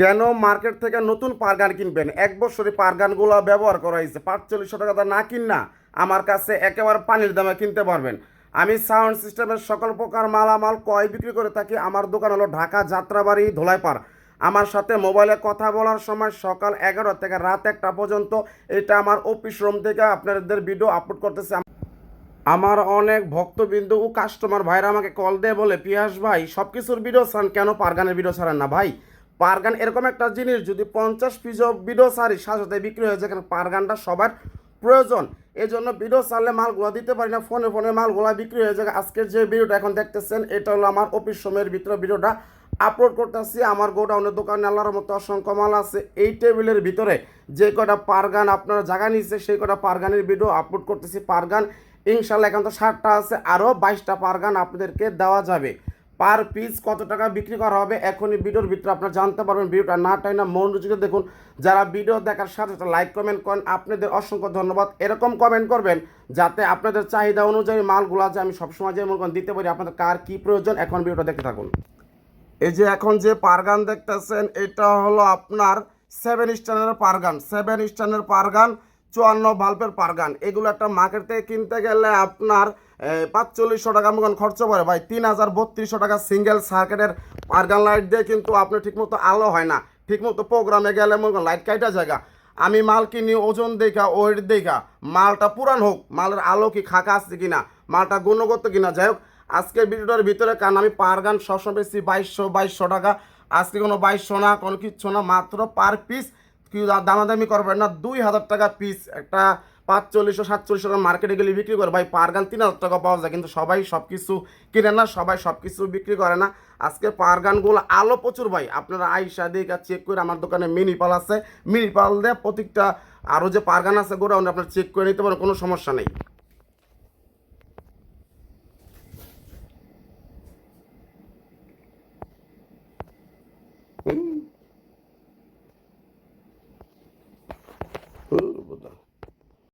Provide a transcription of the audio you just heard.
কেন মার্কেট থেকে নতুন পারগান কিনবেন? এক বছরে পারগানগুলো ব্যবহার করা হয়েছে। পাঁচচল্লিশশো টাকা না কিন না, আমার কাছে একেবারে পানির দামে কিনতে পারবেন। আমি সাউন্ড সিস্টেমের সকল প্রকার মালামাল কয় বিক্রি করে থাকি। আমার দোকান হলো ঢাকা যাত্রাবাড়ি ধোলাইপাড়। আমার সাথে মোবাইলে কথা বলার সময় সকাল এগারো থেকে রাত একটা পর্যন্ত এটা আমার অফিস রুম থেকে আপনাদের ভিডিও আপলোড করতেছে। আমার অনেক ভক্তবিন্দু ও কাস্টমার ভাইরা আমাকে কল দিয়ে বলে, পিয়াস ভাই সব কিছুর ভিডিও ছাড়েন? কেন পারগানের ভিডিও ছাড়েন না ভাই? পারগান এরকম একটা জিনিস, যদি পঞ্চাশ পিস ছাড়ি সাথে সাথে বিক্রি হয়ে যায় কারণ পারগানটা সবার প্রয়োজন। এই জন্য ভিডিও ছাড়লে মালগুলো দিতে পারি না, ফোনে ফোনে মালগুলো বিক্রি হয়ে যায়। আজকের যে ভিডিওটা এখন দেখতেছেন, এটা হলো আমার অফিস সময়ের ভিতরে ভিডিওটা আপলোড করতেছি। আমার গোডাউনের দোকানে আল্লাহর মতো অসংখ্য মাল আছে। এই টেবিলের ভিতরে যে কটা পারগান আপনারা জায়গা নিচ্ছে সেই কটা পারগানের ভিডিও আপলোড করতেছি। পারগান ইনশাল্লাহ এখন তো ষাটটা আছে, আরও বাইশটা পারগান আপনাদেরকে দেওয়া যাবে। পার পিস কত টাকা বিক্রি করা হবে? এখনই ভিডিওর ভিতরে আপনারা জানতে পারবেন ভিডিওটা। না টাই না মনোযোগে দেখুন। যারা ভিডিও দেখার সাথে সাথে লাইক কমেন্ট করেন, আপনাদের অসংখ্য ধন্যবাদ। এরকম কমেন্ট করবেন যাতে আপনাদের চাহিদা অনুযায়ী মালগুলো আছে আমি সবসময় যে মনে দিতে পারি, আপনাদের কার কী প্রয়োজন, এখন ভিডিওটা দেখতে থাকুন। এই যে এখন যে পারগান দেখতেছেন, এটা হলো আপনার সেভেন স্টানের পারগান। সেভেন স্টানের পারগান চুয়ান্ন বাল্বের পারগান। এগুলো একটা মার্কেট থেকে কিনতে গেলে আপনার পাঁচচল্লিশশো টাকা মতন খরচ পড়ে ভাই। তিন হাজার বত্রিশশো টাকা সিঙ্গেল সার্কিটের পারগান লাইট দিয়ে কিন্তু আপনার ঠিকমতো আলো হয় না। ঠিকমতো প্রোগ্রামে গেলে মনে লাইট কাইটা জায়গা। আমি মাল কিনি ওজন দেখা ওয়েট দেখা, মালটা পুরান হোক, মালের আলো কি খাকা আসছে কিনা, মালটা গুণগত কিনা, যাই হোক, আজকের ভিডিওটার ভিতরে কারণ আমি পার গান সবসময় বেশি বাইশশো বাইশশো টাকা, আজকে কোনো বাইশশো না, কোনো কিচ্ছু না, মাত্র পার পিস কি দামাদামি করবেন না। দুই হাজার টাকা পিস একটা পাঁচচল্লিশশো, সাতচল্লিশশো টাকা মার্কেটে গেলে বিক্রি করে। ভাই পার গান তিন হাজার টাকা পাওয়া যায়, কিন্তু সবাই সব কিছু কিনে না, সবাই সব কিছু বিক্রি করে না। আজকে পার গানগুলো আলো প্রচুর, ভাই। আপনারা আইসা দিয়ে চেক করে আমার দোকানে মিনি পাল আছে। মিনি পাল দিয়ে প্রত্যেকটা আরও যে পার গান আছে গোডাউন আপনারা চেক করে নিতে পারেন, কোনো সমস্যা নেই। Ee, Olur mu da?